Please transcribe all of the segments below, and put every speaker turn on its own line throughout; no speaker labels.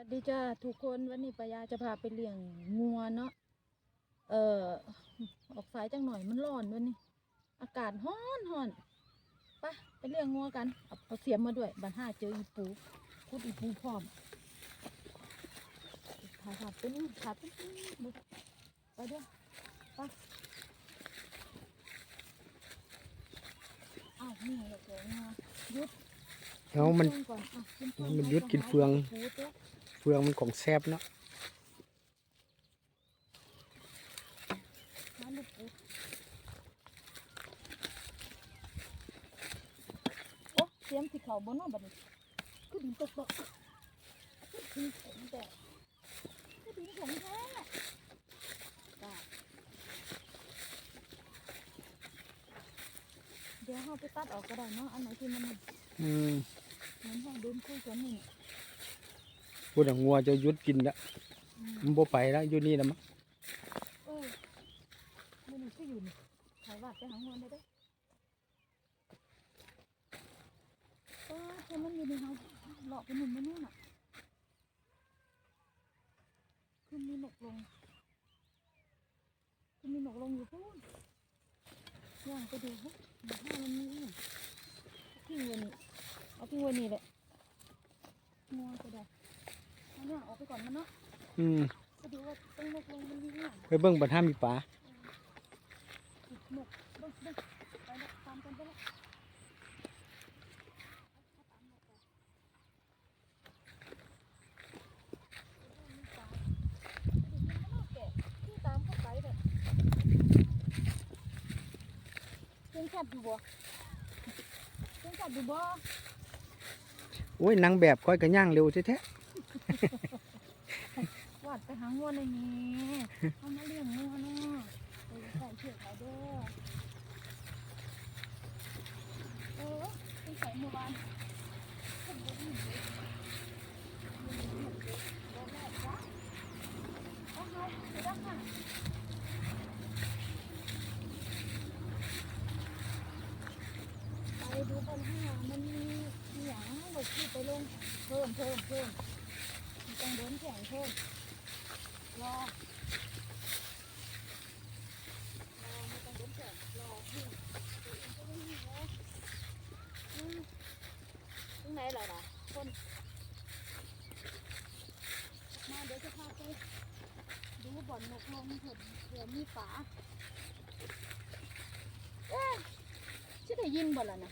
วัสดีจ้าทุกคนวันนี้ปายาจะพาไปเลี้ยงงัวเนาะเอ่อออกสายจังหน่อยมันร้อนวันนี้อากาศร้อนร้อนไปไปเลี้ยงงัวกันเอาเอาเสียมมาด้วยบันห้าเจออีปูคุดอีปูพร้อมถ่ายภาพเป็นถ่ายเป็นดูไปเด้อไปอ้าวนี่แหละเจองัวหยุด
เอามัน
กิก่อนอะกินก่อ
มันหยุดกินเฟือง
ปูเด้อ
เฟืองมันของแซบเนาะ
มาลูกปูโอ้เสียมสิเขาบนน้อบัดนี้คือดินตกตกคือดินผมแต่คือดินผมแท้จ้ะเดี๋ยวเราไปตัดออกก็ได้เนาะอันไหนที่มัน
อืม
เหมือนห้องเดินคุยกันนี่
พูดถึงงัวจะหยุดกินละ
อืม
มันบ่ไปแล้วอยู่นี่ละมั้ง
เออมันนี่ก็อยู่นี่ใครว่าจะหาเงินได้เด้อเออเธอมันอยู่ในเฮาหลอกไปหนุ่มมานู่นน่ะคือมีหนกลงคือมีหนกลงอยู่พูนย่างไปดูเฮ้ยหน้ามันมีนี่ทิ้งไว้นี่เอาทิ้งไว้นี่แหละงัวก็ได้ เอาเนี่ยออกไปก่อนมันเนาะ
อืม
ไปดูว่าตรงหนกลงมันมีเนี่ย
ไปเบิ่งบัดห้ามมีปลา
หมกเบิ่งเบิ่งไปละตามกันไปละเก่งขัดอยู่บ่เก่งขัดอยู่บ่
โอ้ยนางแบบค่อยกระย่างเร็วแท้
วาดไปหางัวในนี้เอามาเลี้ยงงัวเนาะไปใส่เชือกเอาด้อเออเป็นใส่หมู่บ้านคนบ่มีเด็กบ่มีเด็กบ่แม่จ้ะเอาเฮาไปดักค่ะไปดูปัญหามันมีอย่างหลบที่ไปลงเพิ่มเพิ่มเพิ่ม มันต้องเดินแข่งเพิ่มรอ รอไม่ต้องเดินแข่งรอเพื่อนตัวเองก็ไม่มีแล้วอืมตรงไหนล่ะล่ะคนมาเดี๋ยวจะพาไปดูบ่อนนกลงเถอะเผื่อมีป่าเอ๊ะจะได้ยินบ่ล่ะนะ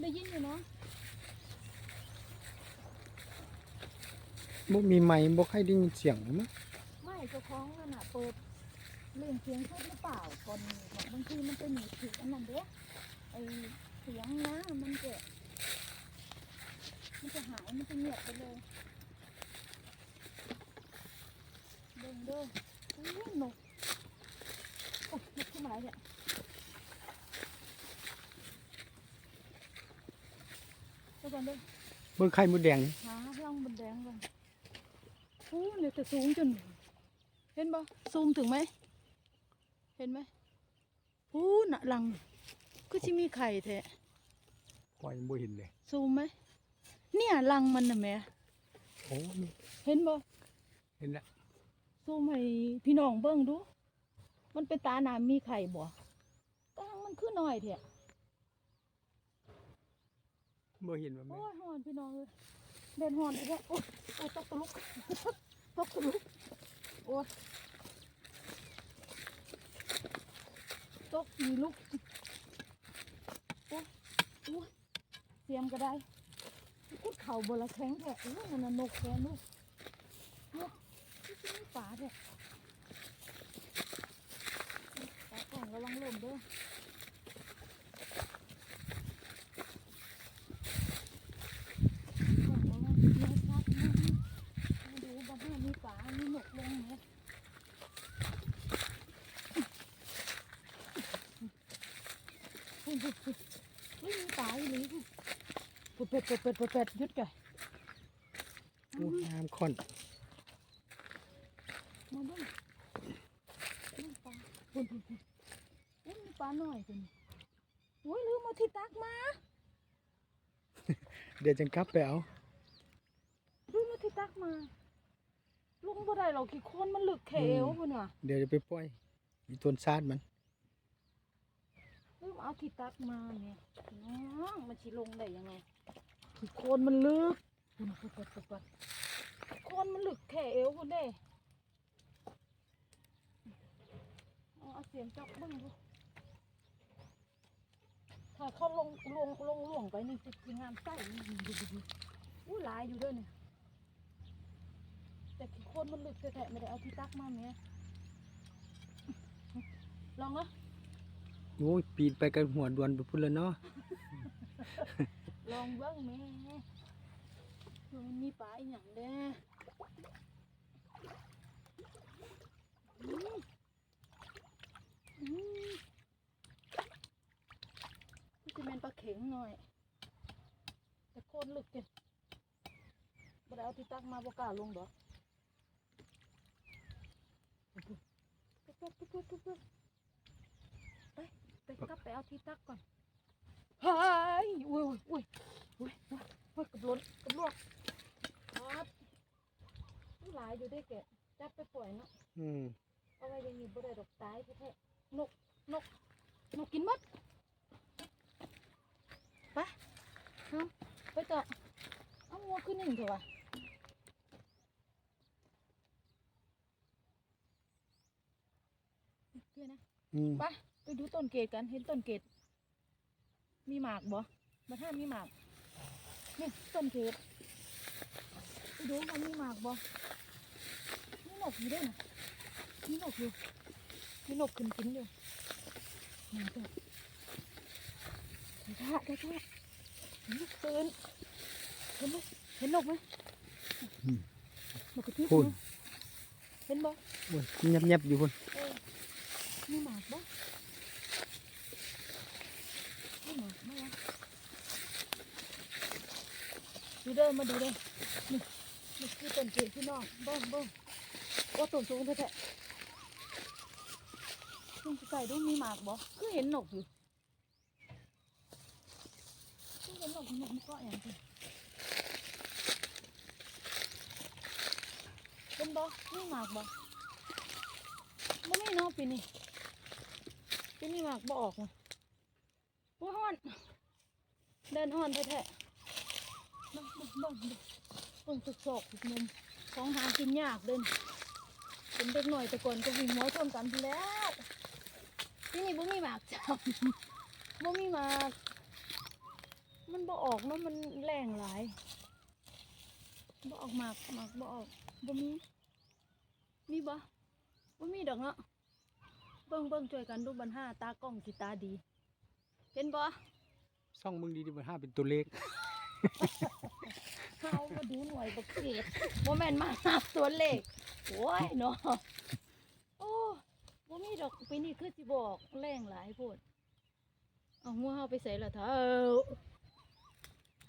ได้ยินอยู่เนาะ
ๆ บ่มีไม้บ่ใครได้ยินเสียงมั้ง
ไม่เจ้าของนั่นน่ะเปิดเล่นเสียงพูดหรือเปล่าก่อนบางทีมันเป็นหนีถึงอันนั้นเด้ไอเสียงนะมันจะมันจะหายมันจะเงียบไปเลยเดินเด้อโอ้ยนกโอ้ยนกขึ้นมาไรเนี่ยไปก่อนเด้อ
เบิ่งไข่มดแดง
หาร่องบนแดงเลย โอ้เนี่ยจะสูงจน เห็นบ่ซูมถึงไหม เห็นไหมโอ้น่ะลัง ก็จะมีไข่แท้
ค่อยบ่เห็นเลย
ซูมไหม เนี่ยลังมันน่ะแหม่
โอ้นี่
เห็นบ่
เห็นละ
ซูมให้พี่น้องเบิ่งดู มันเป็นตาหนามมีไข่บ่ตางมันคือน้อยแท้
บ่เห็นว่าแม่
โอ้ยหอนพี่น้องเลย เด่นหอนอีกแล้วโอ้ยโอ้ตกตะลุกตกตะลุกโอ้ยตกมีลุกโอ้ยโอ้ยเสียมก็ได้กุดเข่าบนละแข็งแท้โอ้ยมันนะนกแค่นกนกที่ที่มีป่าแท้ตาก่อนระวังลมเด้อ บอกว่ามีชัดนะมาดูบอกว่า มีฝามีหนกลงเนี่ยเฮ้ยมีฝาอีหลีปุ๊บเป็ดเป็ดเป็ดเป็ดเป็ดหยุดก่อน
โอ้น้ำค่อน
มาบ้างนี่ปลาปุ่นปุ่นปุ่นเอ้ยมีปลาหน่อยจังโอ้ยลืมเอาที่ตักมา
เดี๋ยวจังกลับไปเอา
อื มาลงบ่ได้หรอกขี้โคลนมันลึกแค่ เอวพุ่นว่ะ
เดี๋ยวจะไปปล่อยอีต้นซาดมัน
ลืมเอาที่ตักมาเนี่ยน้องมันสิลงได้ยังไงขี้โคลนมันลึกพุ่นพุ่นพุ่นพุ่นพุ่นขี้โคลนมันลึกแค่เอวพุ่นเด้เอาเอาเสียมจับเบิ่งดูถ้าเขาลงลงลงล่วงไปนี่จะสิงามไส้นี่ดูดูดูอู้หลายอยู่เด้วยเนี่ยแต่ขี้โคลนมันลึกแท้ๆไม่ได้เอาที่ตักมาเนี่ยลองเนาะ
โอ้ยปีนไปกันหัวดวนไปพุ่นแล้วเนาะ
ลองเบิ้งแม่มันมีปลาอีหยังเด้อืมอืมนี่จะเป็นปลาเข็งหน่อย แต่โคตรลึกเกินบ่ได้เอาที่ตักมาบ่กล้าลงดอกปุ๊บ ปุ๊บปุ๊บปุ๊บปุ๊บปุ๊บไปไปกลับไปเอาที่ตักก่อนเฮ้ยอุ้ยอุ้ยอุ้ยอุ้ยอุ้ยกับล้นกับลวกครับมันหลายอยู่ได้แกะจับไปปล่อยเนาะ
อืม
เอาไว้อยังนี้บ่ได้ดอกตายแท้ๆนกนกนกกินหมดไปทำไปต่อเอางัวขึ้นหนึ่งเถอะวะ เพื่อนนะ
อืม
ไปไปดูต้นเกดกัน เห็นต้นเกดมีหมากบ่มาถ้ามีหมากนี่ต้นเกดไปดูว่ามีหมากบ่มีนกอยู่ด้วยนะมีนกอยู่มีนกขึ้นกินอยู่นี่ก็กระทะกระทะเห็นนกตื่นเห็นไหมเห็นนกไหมนกกระทิบ
พุ่น
เนาะเห็นบ่
โอ้ยยับยับๆอยู่พุ่น
เออ มีหมากบ่มีหมากบ่วะดูเด้อมาดูเด้อนี่นี่คือต้นเกศพี่น้องเบิ้งเบิ้งว่าต้นสูงแท้ๆต้น ใส่ดูมีหมากบ่คือเห็นนกอยู่คือเห็นนกนกมันเกาะอย่างไรเป็นบ่มีหมากบ่บ่มีเนาะปีนี้ปีนี้หมากบ่ออกว่ะโอ้ยฮ้อน เดินฮ้อนแท้ๆเบิ่งเบิ่งเบิ่งเบิ่งเบิ่งทุกซอกทุกมุมของหากินยากเดินเป็นเด็กหน่อยแต่ก่อนก็วิ่งหัวชนกันพู้นแล้วปีนี้บ่มีหมากจับบ่มีหมาก มันบ่ออกเนาะมันแรงหลายบ่ออกหมากหมากบ่ออกบ่มีมีบ่บ่มีดอกเนาะ เบิ่งเบิ่งช่วยกันดูบันห้าตากล้องสิตาดี เห็นบ่
ซ่องมึงดีดีบ่ห้าเป็นตัวเลข
เฮามาดูหน่วยบักเกตบ่แม่นมาหาตัวเลขโอ้ยเนาะโอ้บ่มีดอกปีนี้คือสิบอกแรงหลายโพดเอางัวเฮาไปใส่ละเท้า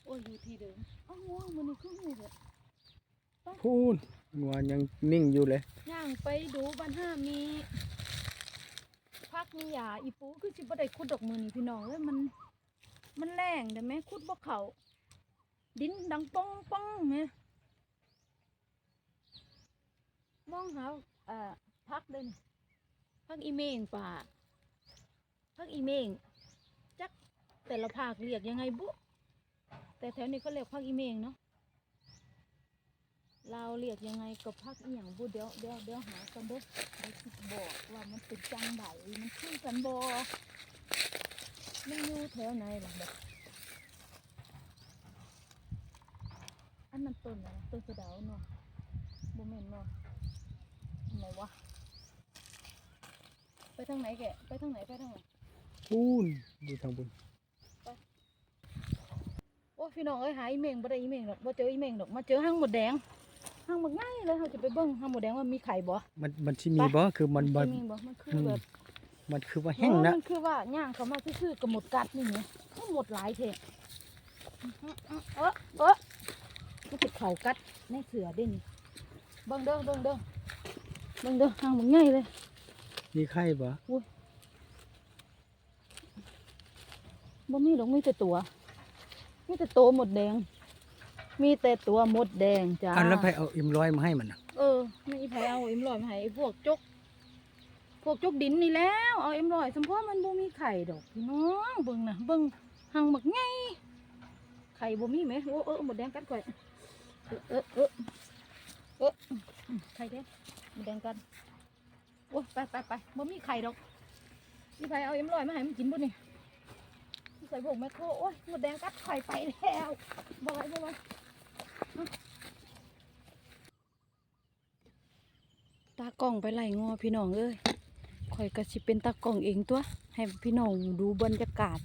โอ้ยอยู่ที่เดิมเอางัวมันนี่คืองูเด้อ
พูนงัวยังนิ่งอยู่เลย
ย่างไปดูบันห้ามี พักมีหยาอีปูคือสิบ่ได้ขุดดอกมือนี่พี่น้องเอ้ยมัน มันแรงได้ไหมขุดบ่เขาดินดังป้องป้องแหมมองหาเอ่อพักเด่นพักอีเมงป่าพักอีเมงจักแต่ละภาคเรียกยังไงบุแต่แถวนี้เขาเรียกพักอีเมงเนาะเราเรียกยังไงกับพักอีหยังบุเดี๋ยวเดี๋ยวเดี๋ยวหากันเด้อ มันเป็นจังไดมันคือกันบ่มันอยู่แถวไหนล่ะแบบอันนั้นต้นอะไรต้นสะเดาวเนาะบ่แม่นเนาะอันไหนวะ ไปทางไหนแกะไปทางไหนไปทางไหน
พูนอยู่ทางบน
โอ้ยพี่น้องเอ้ยหาอีเมงบ่ได้อีเมงดอกบ่เจออีเมงดอกมาเจอห้างหมดแดง ห้างหมดง่ายเลยเราจะไปเบิ่งห้างหมดแดงว่ามีไข่บ่
มันมันสิมีบ่คือมันบ่
ไมีบ่มันคืออ
ม
แบบ
มันคือว่าแห้งนะ
มันคือว่าย่างเขามาซื่อๆกับหมดกัดนี่ไงมันหมดหลายเทะเออเออมันติดเข่ากัดในเสือเด้นี่เบิ่งเด้อเบิ่งเด้อเบิ่งเด้อห่างมันง่ายเลย
มีไข่บ่
บ่มีหรอกมีแต่ตัวมีแต่ตัวหมดแดง มีแต่ตัวมดแดงจ้า
อันแล้วไปเอาอิ่มร้อยมาให้มันน่ะ
เออไม่มีไผเอาเอ็มลอยมาให้ไอ้พวกจก พวกจกดินนี่แล้วเอาเอ็มลอยสมพอมันบ่มีไข่ดอกพี่น้องเบิ่งนะเบิ่งหังบักไงไข่บ่มีไหมโอ้เออหมดแดงกัดก่อยเออเออเออเอออืมไข่แดงหมดแดงกันโอ้ยไปไปไปบ่มีไข่ดอกมีไผเอาเอ็มลอยมาให้มันกินบ่นี่ใส่พวกแมคโครโอ้ยหมดแดงกัดไข่ไปแล้วบ่ไหวบ่ไหว ตากล้องไปไล่งัวพี่น้องเอ้ยข่อยก็สิเป็นตากล้องเองตัว ให้พี่น้องดูบรรยากาศ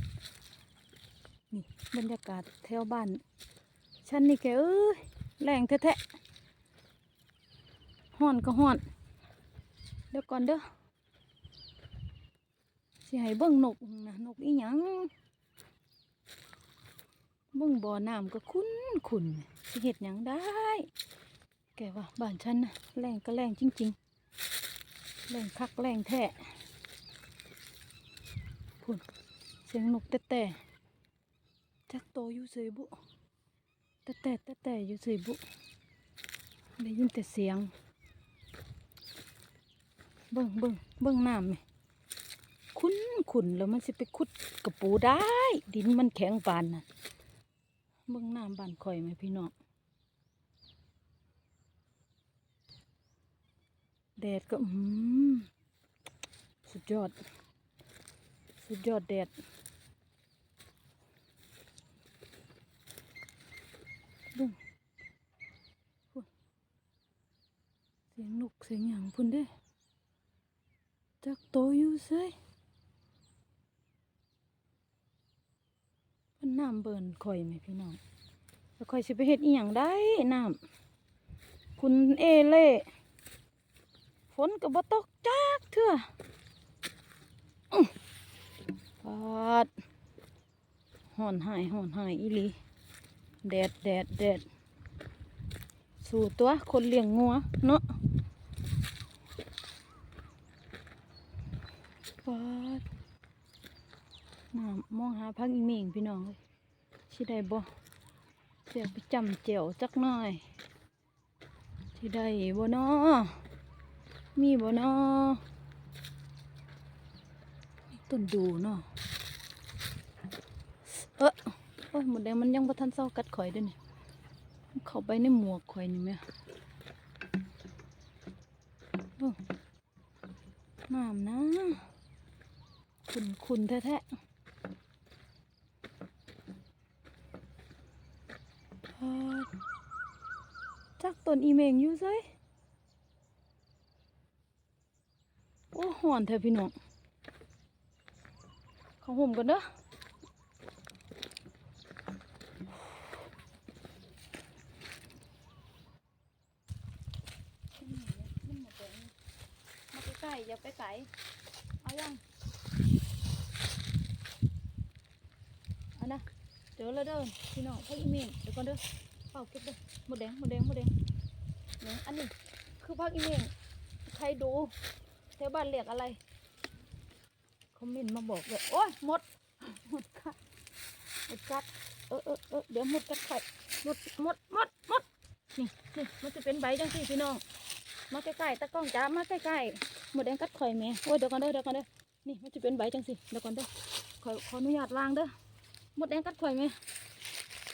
นี่บรรยากาศแถวบ้าน ฉันนี่แกเอ้ยแรงแท้ๆห้อนก็ห้อน เดี๋ยวก่อนเด้อสิให้เบิ่งนกนะนกอีหยังเบิ่งบ่อน้ำก็คุ้นขุน เฮ็ดหยังได้ แกว่าบ้านฉันนะแรงก็แรงจริง ๆ แรงคักแรงแท้พุ่นเสียงนกแต่แต่จักโตอยู่เสยบุแต่แต่แต่แต่อยู่เสยบุได้ยินแต่เสียง เบิ่งเบิ่งเบิ่งน้ำไหมคุ้นขุนแล้วมันสิไปขุดกระปูได้ ดินมันแข็งปานน่ะ เบิ่งน้ำบานข่อยไหมพี่น้องแดดก็อืมสุดยอด สุดยอดแดดบุ้งเสียงนกเสียงหยังพุ่นเด้จักโตอยู่เซย เพิ่นน้ำเบิ่นข่อยไหมพี่น้องแล้วข่อยสิไปเฮ็ดอีหยังได้น้ำคุณเอเล่ฝนก็บ่ตกจักเถื่อปาดห่อนหายห่อนหายอีหลีแดดแดดแดดสู่ตัวคนเลี้ยงงัวเนาะปาดน้ำมองหา พักอีเมงพี่น้องสิได้บ่เสียไปจำเจียวจักหน่อยสิได้บ่นาะมีบ่นาะมีต้นดูเนาะเออโอ้ยหมดแดงมันยังบ่ทันเศร้ากัดข่อยด้วยนี่เข้าไปในหมวกข่อยนี่แม่น้ำนะขุนขุนๆแท้ๆพาด จักต้นอีเมงอยู่ไสโอ้หอนแท้พี่น้องเขาห่มกันเด้อมาใกล้ๆอย่าไปไกลเอายังเอานะ จอแล้วเด้อพี่น้องพ่ออีเมนเดี๋ยวก่อนเด้อเป่าเก็บเด้อหมดแดงหมดแดงหมดแดงเนี่ยอันนี้คือพักอีเมนใครดูแถวบ้านเรียกอะไรคอมเมนต์มาบอกเลยโอ้ยหมดหมดกัดหมดกัดเออเออเออเดี๋ยวหมดกัดไข่หมดหมดหมดหมดนี่นี่มันจะเป็นใบจังสิพี่น้องมาใกล้ๆตะกล้องจ้ามาใกล้ๆหมดแดงกัดข่อยแม่โอ้ยเดี๋ยวก่อนเด้อเดี๋ยวก่อนเด้อนี่มันจะเป็นใบจังสิเดี๋ยวก่อนเด้อขอขออนุญาตล้างเด้อ มดแดงกัดข่อยแม่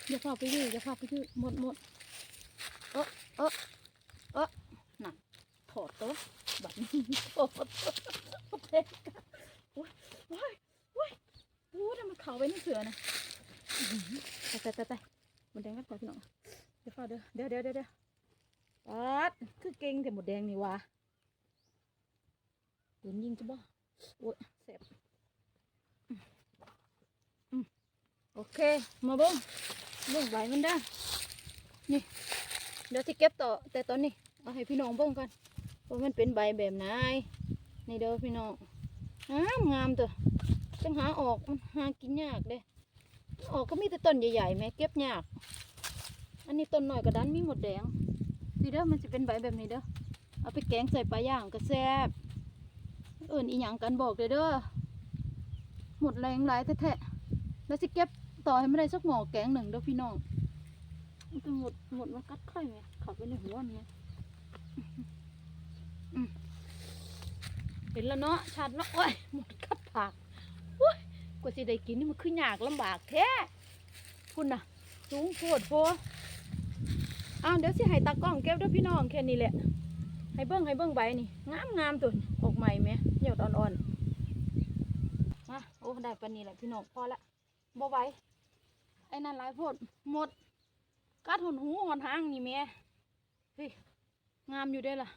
อย่าพาไปยื้ออย่าพาไปยื้อหมดหมดเออเออเออน่ะถอดตัวแบบนี้ถอดโอเคโอ้ยโอ้ยโอ้ยโอ้ยทำไมเขาไว้ในเสือนะไปไปไปไปหมดแดงกัดข่อยพี่น้องเดี๋ยวพาเด้อเดี๋ยวเดี๋ยวเดี๋ยวเดี๋ยวปัดคือเก่งแต่หมดแดงนี่วะโดนยิงจะบ่โอ้ยแสบ โอ เค มาบ้งบ้งใบมันได้ นี่ เดี๋ยวที่เก็บต่อ แต่ตอนนี้เอาให้พี่น้องบ้งกันว่ามันเป็นใบแบบไหน นี่เด้อพี่น้องงามงามตัวจังหาออกมันหากินยากเด้ออกก็มีแต่ต้นใหญ่ๆแม่เก็บยาก อันนี้ต้นหน่อยกระดันมีหมดแดงนี่เด้อมันจะเป็นใบแบบนี้เด้อ เอาไปแกงใส่ปลาย่างก็แซ่บเอิ่นอีหยังกันบอกเด้อเด้อ หมดแรงหลายแท้ๆแล้วสิเก็บ ต่อให้ไม่ได้สักหมอแกงหนึ่งเด้อพี่น้องมันจะหมดหมดมันกัดไข่ไหมขับไปในหัวมันไงเห็นแล้วเนาะชัดเนาะโอ้ยหมดกัดปากโอ้ยกว่าสิได้กินนี่มันคือยากลำบากแท้คุณน่ะสูงโพดโพอ้าวเดี๋ยวสิให้ตากล้องเก็บเด้วยพี่น้องแค่นี้แหละ ให้เบิ้งให้เบิ้งใบนี่งามงามตัวออกใหม่ไหมหยอดอ่อนๆมาโอ้ได้ปานนี้แหละพี่น้องพอละบ่ไหว ไอ้นั่นหลายโพดหมดกัดหนหูหอนหางนี่แม่เฮ้ยงามอยู่เด้อล่ะ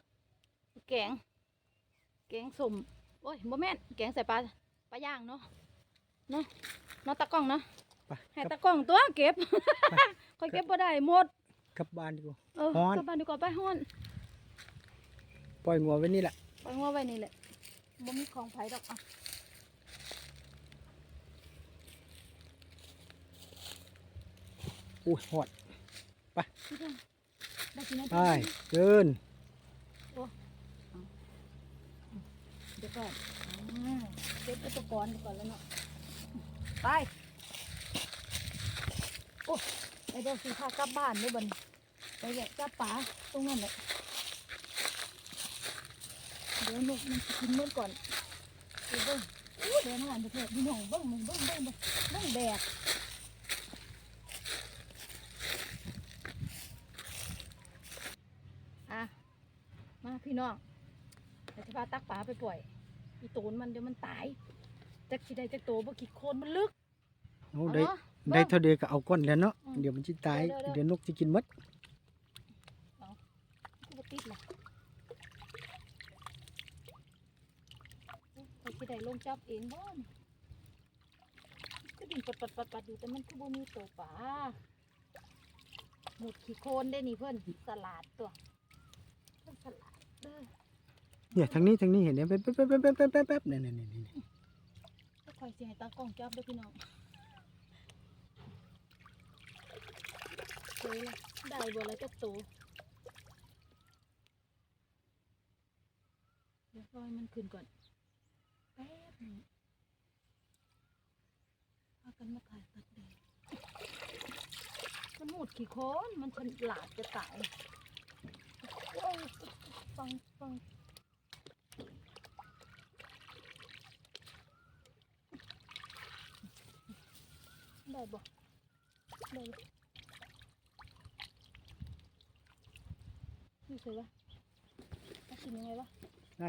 แกง แกงสมโอ้ยบ่แม่นแกงใส่ปลาปลาย่างเนาะเนาะเนาะตากล้องเนาะ
ไป
ให้
กลับ
ตากล้องตัวเก็บคอยเก็บบ่ได้หมด
กลับบ้านดีกว่า
เออ
ฮ้อน
กลับบ้านดีกว่าไปฮ้อน
ปล่อยงัวไว้นี่แหละ
ไปงัวไว้นี่แหละบ่มีของไผดอกอะ
อุ้ยหอด
พี่เพิ่งได้กิน
ไปเดิน
เดี๋ยวก่อนอ่าเก็บอุปกรณ์ก่อนแล้วเนาะไปโอ้ไอเดี๋ยวสิพากลับบ้านเด้อบัดนไปแกะจับปลาตรงนั้นแหละเดี๋ยวนกมันสิกินเมื่อก่อนเดี๋ยวเบิ่งอู้เดี๋ยวหานเถอะพี่น้องเบิ่งมึงเบิ่งเบิ่งเบิ่งเบิ่งแดด อะ มาพี่ น้องเดี๋ยวจะพาตักปลาไปปล่อย อีตูนมันเดี๋ยวมันตายจักสิได้จักโตบ่คิดโคนมันลึก
โอ้
เอา
ได้
เนาะ
ได้เท่าเดียวก็เอาก้อนแล้วเนาะ
อืม
เดี๋ยวมันจะตาย
เดี๋ยวๆๆ
เดี๋ยวนกจะกินหมด
กูบ่ติดล่ะไปสิได้ลงจับเองบ่นี่ก็ดินปัดปัดปัดปัดอยู่แต่มันคือบ่มีโตปลาหมดขี้โคนได้นี่เพิ่นสลัดตัวเพิ่นสลัด เนี่
ยทางนี้ทางนี้เห็นไหมแป๊บแป๊บแป๊บแป๊บแป๊บแป๊บแป๊บเนี่ยเนี่ยเนี่ยเนี่ย
ก็คอยสิให้ตากล้องจับด้วยพี่น้องเฮ้ยล่ะได้บ่ละจักโตเดี๋ยวปล่อยมันขึ้นก่อนแป๊บนึงพากันมาถ่ายตัดแดดมันหมดขี้โคนมันฉลาดจะตาย โอ้ยฟังฟังได้บ่ได้บ่นี่ใช่ปะจะกินยังไงวะ
นา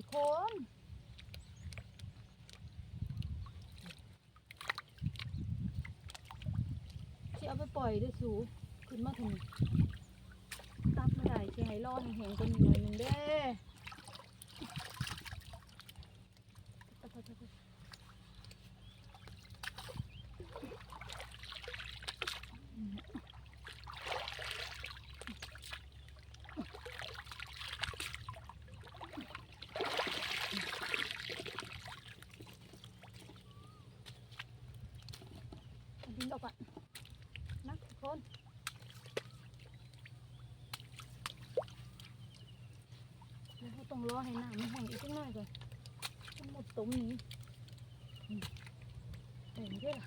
ขี้โคนที่เอาไปปล่อยด้วยสูขึ้นมาถึงตักไม่ได้ที่ให้รอให้แหงๆกันหน่อยหนึงเด้ตักๆๆ เอาดินออกก่อนนะทุกคนเดี๋ยวเราต้องรอให้น้ำมันแห้งอีกสักหน่อยก่อน ทั้งหมดตรงนี้อืมเห็นด้วยล่ะ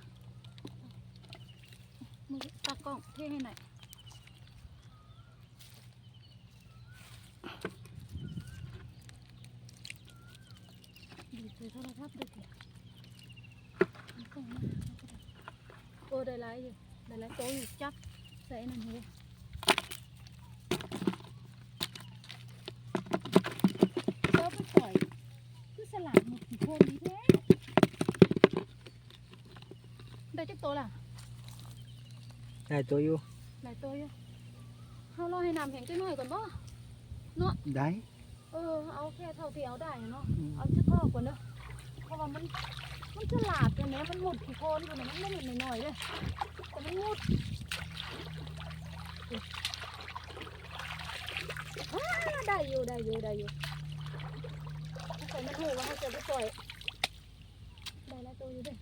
มือตากล้องเทให้หน่อยดีใจโทรศัพท์ด้วยสิมันกล้องมาเอาก็ได้ โอ้ได้หลายอยู่ได้หลายโตอยู่จับใส่นั่นเลยเจ้าไปปล่อยคือสลัดหมดกี่คนนี้แท้ได้จักโตวล่ะ
ได้ตัวอยู่
หลายโตวอยู่เขารอให้น้ำแห้งจักหน่อยก่อนบ่
ได้
เออ เอาแค่เท่าที่เอาได้อะเนาะ
อืม
เอาจะข้อก่อนเนาะเพราะว่ามัน มันฉลาดกันแหมมันหมดกี่คนคนน่ะมันไม่หมดหน่อยๆเลยแต่มันหมดอ้าได้อยู่ได้อยู่ได้อยู่ถ้าใส่มันหูว่าเขาจะไปปล่อยได้แล้วตัวอยู่เด้อ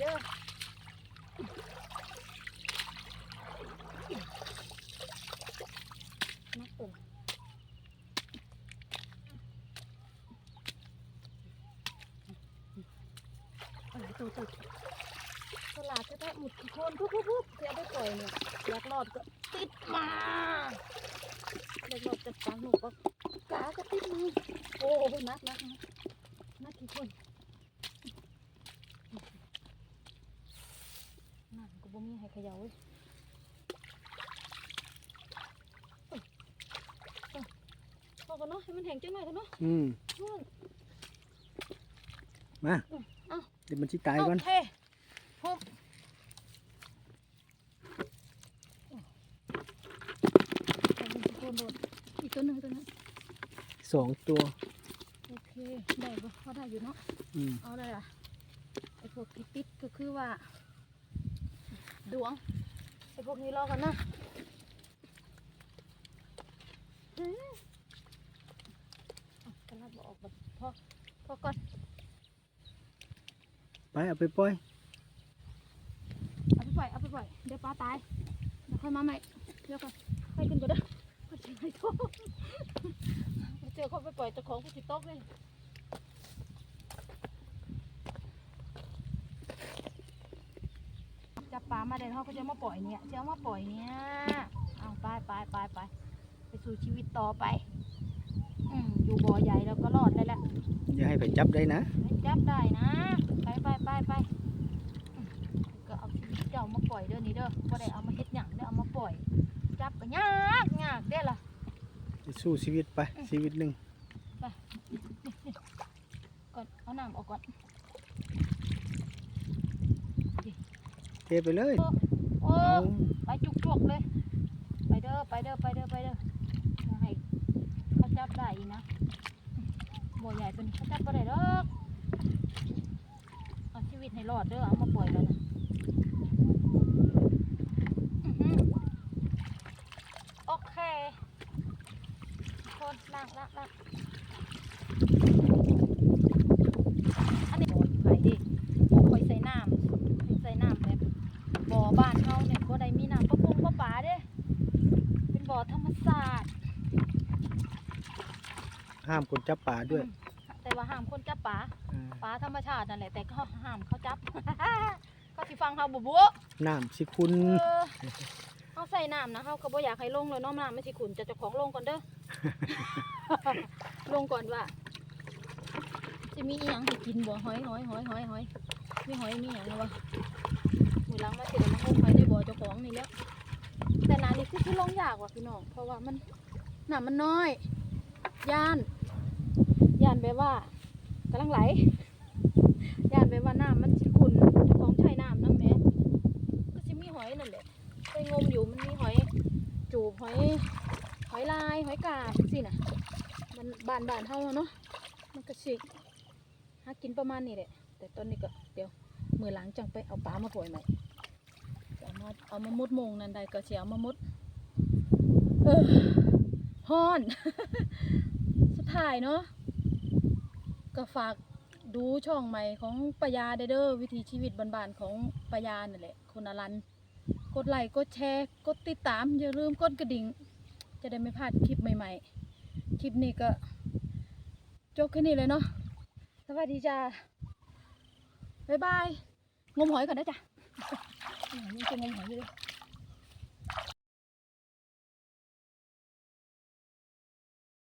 เด้อนักตุ่มอะไรตัวตัวตลาดแท้ๆหมุดขี้โคนปุ๊บปุ๊บปุ๊บเสียได้ปล่อยเนี่ยอยากรอดก็ติดมา อยากรอดจะฟังหนูก็กาก็ติดมือโอ้โหนักนักนักนักขี้โคนนั่นก็บ่มีให้เขย่าเว้ยเอ้ยเอ้ยพอกันเนาะให้มันแห้งจังหน่อยกันเนาะ
อืม
ช่วง
มา
เอ้า
เดี๋ยวมันสิตายก่อน
โอเคปุ๊บเอาลงไปโคนโดดอีกตัวหนึ่งตัวหนึง
สองตัว
โอเค ได้ปะพอได้อยู่เนาะ
อืม
เอาเลยอะไอพวกที่ติดก็คือว่า ดวง ไอพวกนี้รอกันนะอืมอะกระลาบออกแบบพอพอก่อน
ไปเอาไปปล่อย
เอาไปปล่อย เอาไปปล่อย เดี๋ยวปลาตายเดี๋ยวค่อยมาใหม่เดี๋ยวก่อนค่อยขึ้นก่อนเด้อค่อยเจอไอ้ท้อง เจอเขาไปปล่อยเจ้าของผู้ติดตกเลยจับปลามาเดี๋ยวเขาก็จะมาปล่อยเนี่ยจะเอามาปล่อยเนี่ยเอาไปไปไปไปไปสู่ชีวิตต่อไปอืมอยู่บ่อใหญ่แล้วก็รอดเลยแหละ
อย่าให้ไปจับได้นะ
ให้จับได้นะ ไปไปไปไปอืมก็เอาชีวิตเจ้ามาปล่อยเด้อนี่เด้อบ่ได้เอามาเฮ็ดหยังเด้อเอามาปล่อย จับก็ยากยากเด้อล่ะ
ไป สู้ชีวิตไปชีวิตหนึ่ง
ก่อนเอาน้ำออกก่อน
เทไปเลย
โอ้
เอา
ไปจุกจกๆเลย ไปเด้อไปเด้อไปเด้อไปเด้ออย่าให้เขาจับได้อีกนะบ่ใหญ่เป็นเขาจับบ่ได้ดอกเอาชีวิตให้รอดเด้อเอามาปล่อยแล้วนะอื้อหือโอเค คนนั่งนั่งนั่งอันนี้โอ้ยไผดิบ่ค่อยใส่น้ำค่อยใส่น้ำแบบบ่อบ้านเฮาเนี่ยบ่ได้มีน้ำประปงประปาเด้เป็นบ่อธรรมศาสตร์
ห้ามคนจับป่าด้วย
อืมแต่ว่าห้ามคนจับปลา
อ่า
ปลาธรรมชาตินั่นแหละแต่ก็ห้ามเขาจับเขาสิฟังเขาบุบัว
น้ำสิคุณ
เออเขาใส่น้ำนะเขาก็บ่อยากให้ลงเลยเน้องน้ำไม่สิขุนจะเจ้าของลงก่อนเด้อ ลงก่อนว่า จะมีอีหยังให้กินบ่หอยหอยหอยหอยหอยมีหอยมีหยังวะมือหล้างมาเสร็จแล้วมางหอยในบ่เจ้าของนี่แล้ว แต่น้ำนี่คือคือลงยากว่ะพี่น้องเพราะว่ามันหน้ำมันน้อยย่านย่านแบบว่ากำลังไหลย่านแบบว่าน้ำมันสิขุนเจ้าของใช้น้ำน้ำแม่ก็สิมีหอยนั่นแหละไปงมอยู่มันมีหอย จูบหอย หอยลายหอยกาบสินะมันบานบานเท่าเนาะมันก็สิหากินประมาณนี้แหละแต่ตอนนี้ก็เดี๋ยวมือหลังจังไปเอาปลามาปล่อยใหม่เอามาเอามามุดมงนั่นใดก็เสียเอามามุดเออฮ้อน สุดท้ายเนาะก็ฝากดูช่องใหม่ของปยาเด้อเด้อวิถีชีวิตบ้านๆของปยานั่นแหละคนอรันกดไลค์กดแชร์ กดติดตามอย่าลืมกดกระดิ่ง จะได้ไม่พลาดคลิปใหม่ ๆ คลิปนี้ก็ จบแค่นี้เลยเนาะสวัสดีจ้าบ๊ายบายงมหอยก่อนนะจ้ะยังจะงมหอยอยู่เลย